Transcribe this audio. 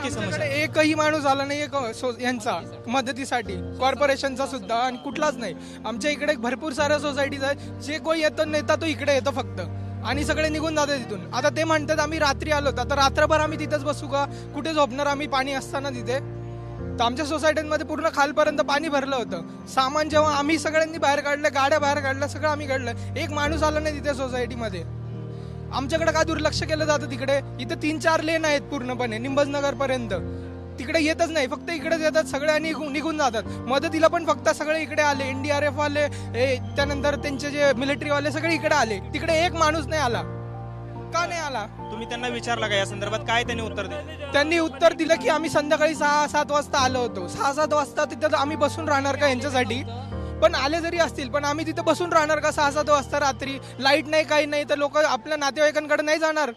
आमच्याकडे एकही माणूस आला नाही एक यांचा मदतीसाठी. कॉर्पोरेशनचा सुद्धा आणि कुठलाच नाही. आमच्या इकडे भरपूर साऱ्या सोसायटीज आहेत. जे कोणी येतं नेता तो इकडे येतो फक्त. आणि सगळे निघून जातात तिथून. आता ते म्हणतात आम्ही रात्री आलो आता रात्रभर आम्ही तिथेच बसू का? कुठे झोपणार आम्ही पाणी असताना तिथे? तर आमच्या सोसायटीमध्ये पूर्ण खालपर्यंत पाणी भरलं होतं. सामान जेव्हा आम्ही सगळ्यांनी बाहेर काढलं गाड्या बाहेर काढल्या सगळं आम्ही काढलं एक माणूस आला नाही तिथे सोसायटीमध्ये आमच्याकडे काय दुर्लक्ष केलं जातं तिकडे? इथे तीन चार लेन आहेत पूर्णपणे निंबजनगर पर्यंत तिकडे येतच नाही फक्त इकडेच येतात सगळे आणि निघून जातात. मदतीला पण फक्त सगळे इकडे आले. एनडीआरएफ वाले त्यानंतर त्यांचे जे मिलिटरी वाले सगळे इकडे आले. तिकडे एक माणूस नाही आला. का नाही आला? तुम्ही त्यांना विचारलं का या संदर्भात? काय त्यांनी उत्तर दिलं? त्यांनी उत्तर दिलं की आम्ही संध्याकाळी सहा सात वाजता आलो होतो. सहा सात वाजता तिथं आम्ही बसून राहणार का यांच्यासाठी? पण आले जरी असतील पण आम्ही तिथं बसून राहणार का? सहा सात वाजता रात्री. लाइट नाही काही नाही तर लोक आपल्या नातेवाईकांकडे नाही जाणार.